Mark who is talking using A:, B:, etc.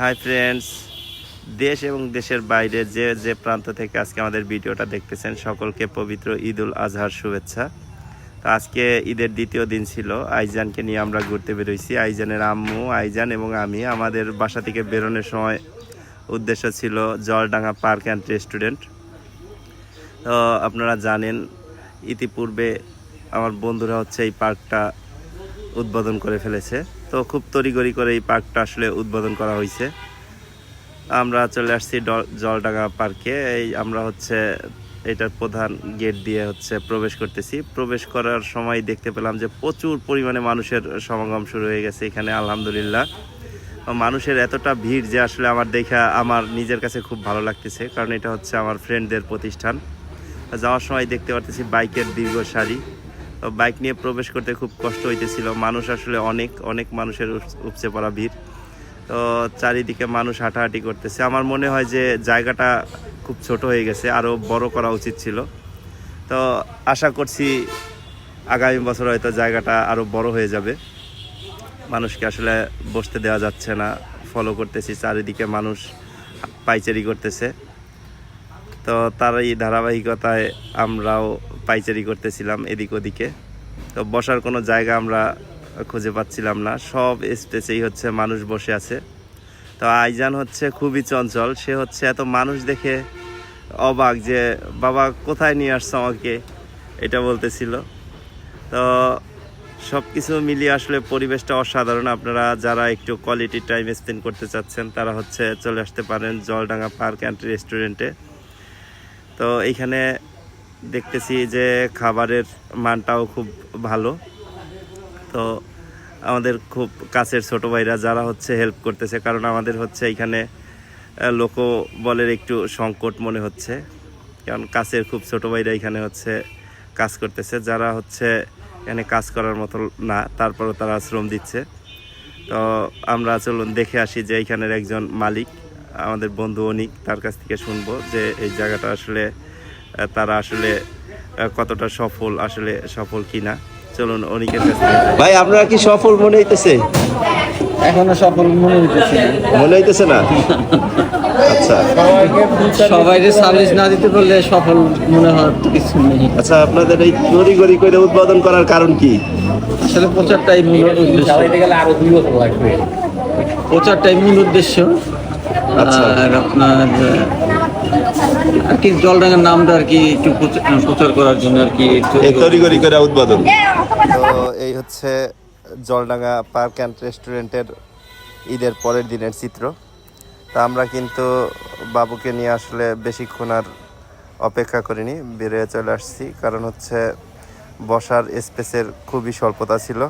A: Hi friends দেশ এবং দেশের বাইরে যে যে প্রান্ত থেকে আজকে আমাদের ভিডিওটা দেখতেছেন, সকলকে পবিত্র ঈদ উল আজহার শুভেচ্ছা। তো আজকে ঈদের দ্বিতীয় দিন ছিল, আইজানকে নিয়ে আমরা ঘুরতে বেরোইছি। আইজানের আম্মু, আইজান এবং আমি, আমাদের বাসা থেকে বেরোনোর সময় উদ্দেশ্য ছিল জলডাঙ্গা পার্ক অ্যান্ড রেস্টুরেন্ট। তো আপনারা জানেন, ইতিপূর্বে আমার বন্ধুরা হচ্ছে এই পার্কটা উদ্বোধন করে ফেলেছে। তো খুব তড়িগড়ি করে এই পার্কটা আসলে উদ্বোধন করা হয়েছে। আমরা চলে আসছি জলডাঙ্গা পার্কে। এই আমরা হচ্ছে এটার প্রধান গেট দিয়ে হচ্ছে প্রবেশ করতেছি। প্রবেশ করার সময় দেখতে পেলাম যে প্রচুর পরিমাণে মানুষের সমাগম শুরু হয়ে গেছে এখানে, আলহামদুলিল্লাহ। মানুষের এতটা ভিড় যে আসলে আমার দেখা, আমার নিজের কাছে খুব ভালো লাগতেছে, কারণ এটা হচ্ছে আমার ফ্রেন্ডদের প্রতিষ্ঠান। যাওয়ার সময় দেখতে পারতেছি বাইকের দীর্ঘ সারি। বাইক নিয়ে প্রবেশ করতে খুব কষ্ট হইতেছিল। মানুষ আসলে অনেক অনেক মানুষের উপচে পড়া ভিড়। তো চারিদিকে মানুষ হাঁটাহাঁটি করতেছে। আমার মনে হয় যে জায়গাটা খুব ছোট হয়ে গেছে আরও বড় করা উচিত ছিল। তো আশা করছি আগামী বছর হয়তো জায়গাটা আরও বড় হয়ে যাবে। মানুষকে আসলে বসতে দেওয়া যাচ্ছে না। ফলো করতেছি, চারিদিকে মানুষ পাইচারি করতেছে। তো তার এই ধারাবাহিকতায় আমরাও পাইচারি করতেছিলাম এদিক ওদিকে। তো বসার কোনো জায়গা আমরা খুঁজে পাচ্ছিলাম না। সব স্পেসেই হচ্ছে মানুষ বসে আছে। তো আইজান হচ্ছে খুবই চঞ্চল। সে হচ্ছে এত মানুষ দেখে অবাক যে, বাবা, কোথায় নিয়ে আসছো আমাকে? এটা বলতেছিল। তো সব কিছু মিলিয়ে আসলে পরিবেশটা অসাধারণ। আপনারা যারা একটু কোয়ালিটি টাইম স্পেন্ড করতে চাচ্ছেন, তারা হচ্ছে চলে আসতে পারেন জলডাঙ্গা পার্ক অ্যান্ড রেস্টুরেন্টে। তো এইখানে দেখতেছি যে খাবারের মানটাও খুব ভালো। তো আমাদের খুব কাছের ছোট ভাইরা যারা হচ্ছে হেল্প করতেছে, কারণ আমাদের হচ্ছে এখানে লোক বলের একটু সংকট মনে হচ্ছে। কারণ কাছের খুব ছোট ভাইরা এখানে হচ্ছে কাজ করতেছে, যারা হচ্ছে এখানে কাজ করার মতো না, তারপরও তারা শ্রম দিচ্ছে। তো আমরা চলুন দেখে আসি যে এইখানের একজন মালিক, আমাদের বন্ধু অনিক, তার কাছ থেকে শুনব যে এই জায়গাটা আসলে তারা আসলে কতটা সফল আসলে সফল কিনা। চলুন অনিকের কাছ। ভাই আপনারা কি সফল মনে হইতেছে?
B: এখনও সফল মনে হইতেছে না।
A: মনে হইতেছে না? আচ্ছা।
B: সবাই যে সার্ভিস না দিতে পারলে সফল মনে হওয়ার তো কিছু নেই।
A: আচ্ছা আপনাদের এই গড়ি গড়ি করে উদ্বোধন করার কারণ কি?
B: আসলে প্রচারটাই মূল উদ্দেশ্য।
C: চালাইতে গেলে আরও দুই বছর লাগবে।
B: প্রচারটাই মূল উদ্দেশ্য।
A: আচ্ছা।
B: আর আপনার আর কি জলডাঙ্গার নামটা আর কি একটু প্রচার- করার জন্য আর কি
A: করে উদ্বোধন। তো এই হচ্ছে জলডাঙ্গা পার্ক অ্যান্ড রেস্টুরেন্টের ঈদের পরের দিনের চিত্র। তা আমরা কিন্তু বাবুকে নিয়ে আসলে বেশিক্ষণ আর অপেক্ষা করিনি বেরিয়ে চলে আসছি। কারণ হচ্ছে বসার স্পেসের খুবই স্বল্পতা ছিল।